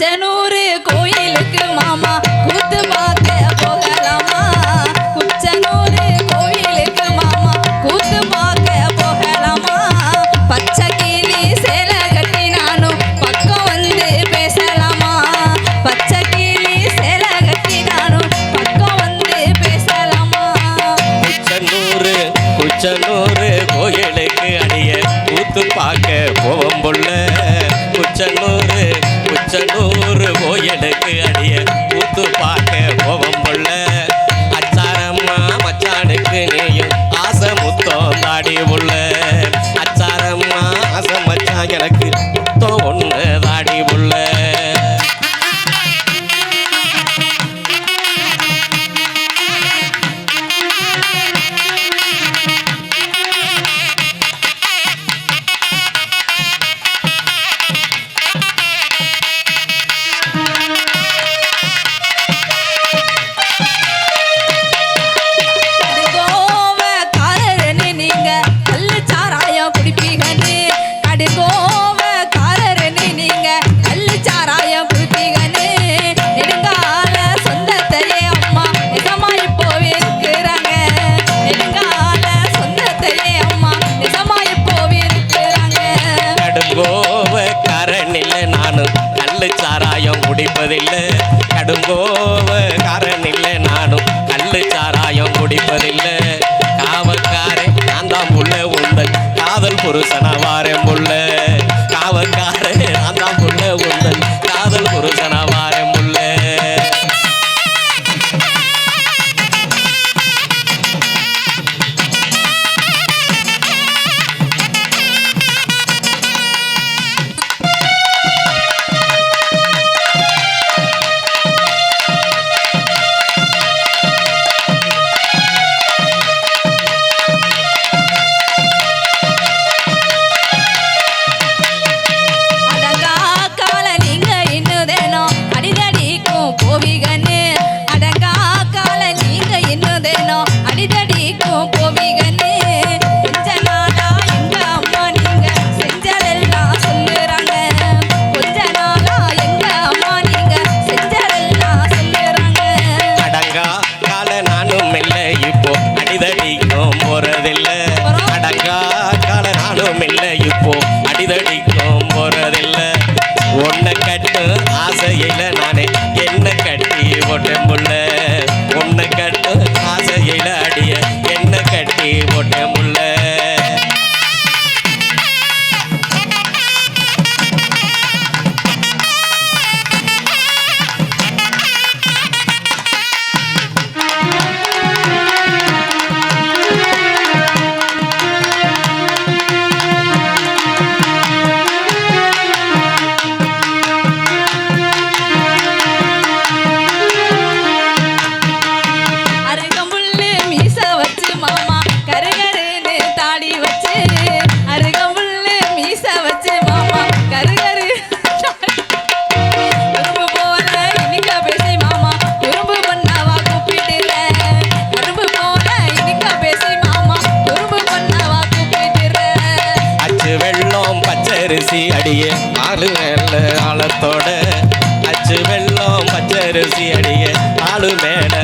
চেনো வாடி உள்ள அச்சாரம்மா அசமச்சா எனக்கு குடிப்பதில்ல. கடுங்கோவ காரன் இல்லை நானும். கல்லு சாராயம் குடிப்பதில்லை. காவக்காரே நான் தான் உள்ள உந்தல் காதல் புருஷனவாரம் உள்ள காவக்காரே நான் தான் உள்ள உந்தல் அடிய ஆளு மேல ஆழத்தோட அச்சு வெள்ளம் பச்சரிசி அடிய ஆளு மேலே